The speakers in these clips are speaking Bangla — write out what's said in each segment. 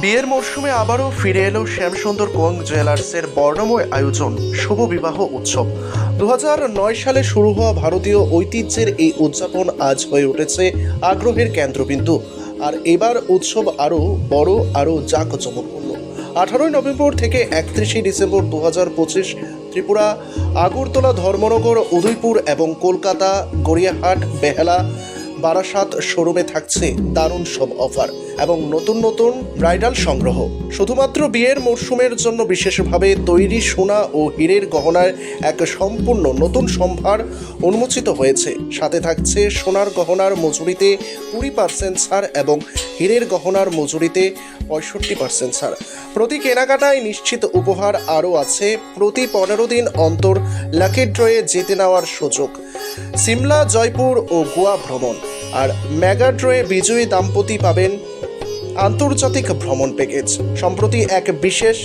বিয়ের মরশুমে আবারও ফিরে এলো শ্যামসুন্দর কোং জুয়েলার্সের বর্ণময় আয়োজন, শুভ বিবাহ উৎসব। দু সালে শুরু হওয়া ভারতীয় ঐতিহ্যের এই উদযাপন আজ হয়ে উঠেছে আগ্রহের কেন্দ্রবিন্দু। আর এবার উৎসব আরও বড়, আরও জাঁকজমকপূর্ণ। আঠারোই নভেম্বর থেকে একত্রিশে ডিসেম্বর দু ত্রিপুরা, আগরতলা ধর্মনগর, উদয়পুর এবং কলকাতা, গড়িয়াহাট, বেহালা বারাসাত শোরুমে থাকছে দারুণ সব অফার এবং নতুন নতুন ব্রাইডাল সংগ্রহ। শুধুমাত্র বিয়ের মরশুমের জন্য বিশেষভাবে তৈরি সোনা ও হীরের গহনার এক সম্পূর্ণ নতুন সম্ভার উন্মোচিত হয়েছে। সাথে থাকছে সোনার গহনার মজুরিতে কুড়ি পার্সেন্ট ছাড় এবং হীরের গহনার মজুরিতে পঁয়ষট্টি পার্সেন্ট ছাড়। প্রতি কেনাকাটায় নিশ্চিত উপহার আরও আছে। প্রতি পনেরো দিন অন্তর লাকি ড্রয়ে জিতে নেওয়ার সুযোগ। সিমলা, জয়পুর ও গোয়া ভ্রমণ। আর ম্যাগাড্রোয়ে বিজয়ী দাম্পতি পাবেন আন্তর্জাতিক ভ্রমণ প্যাকেজ সম্প্রতি এক বিশেষ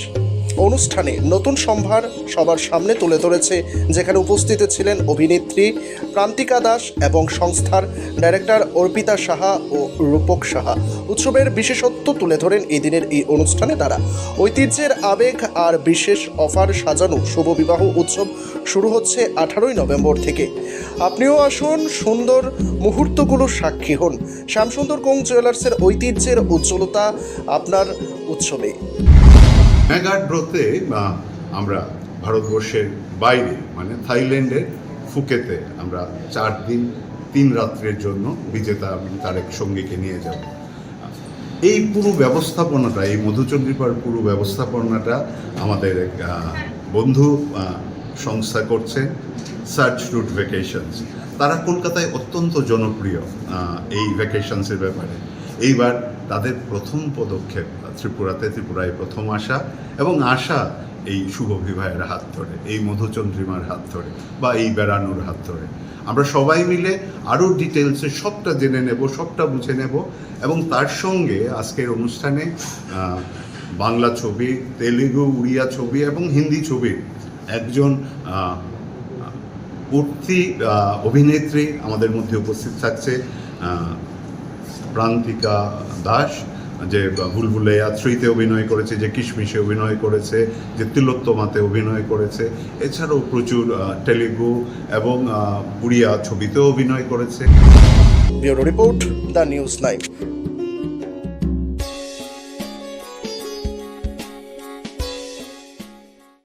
অনুষ্ঠানে নতুন সম্ভার সবার সামনে তুলে ধরেছে, যেখানে উপস্থিত ছিলেন অভিনেত্রী প্রান্তিকা দাস এবং সংস্থার ডাইরেক্টর অর্পিতা সাহা ও রূপক সাহা। উৎসবের বিশেষত্ব তুলে ধরেন এই দিনের এই অনুষ্ঠানে তারা। ঐতিহ্যের আবেগ আর বিশেষ অফার সাজানো শুভ বিবাহ উৎসব শুরু হচ্ছে আঠারোই নভেম্বর থেকে। আপনিও আসুন, সুন্দর মুহূর্তগুলো সাক্ষী হন। শ্যামসুন্দর কোং জুয়েলার্সের ঐতিহ্যের উজ্জ্বলতা আপনার উৎসবে। ড্রোতে আহ, আমরা ভারতবর্ষের বাইরে মানে থাইল্যান্ডের ফুকেতে আমরা চার দিন তিন রাত্রের জন্য বিজেতা তার এক সঙ্গীকে নিয়ে যাব। এই পুরো ব্যবস্থাপনাটা এই মধুচন্দ্রিপার পুরো ব্যবস্থাপনাটা আমাদের এক বন্ধু সংস্থা করছেন সার্চ রুট ভ্যাকেশনস তারা কলকাতায় অত্যন্ত জনপ্রিয় এই ভ্যাকেশনসের ব্যাপারে। এইবার তাদের প্রথম পদক্ষেপ ত্রিপুরাতে ত্রিপুরায় প্রথম আসা এবং আসা এই শুভ বিবাহের হাত ধরে, এই মধুচন্দ্রিমার হাত ধরে বা এই বেড়ানোর হাত ধরে। আমরা সবাই মিলে আরও ডিটেলসে সবটা জেনে নেব, সবটা বুঝে নেব এবং তার সঙ্গে আজকের অনুষ্ঠানে বাংলা ছবি, তেলেগু, উড়িয়া ছবি এবং হিন্দি ছবির একজন উঠতি অভিনেত্রী আমাদের মধ্যে উপস্থিত থাকছে প্রান্তিকা দাস। যে ভুলভুলে থ্রিতে অভিনয় করেছে, যে কিশমিশে অভিনয় করেছে, যে তিলোত্তমাতে অভিনয় করেছে, এছাড়াও প্রচুর তেলেগু এবং উড়িয়া ছবিতেও অভিনয় করেছে। Report the news live.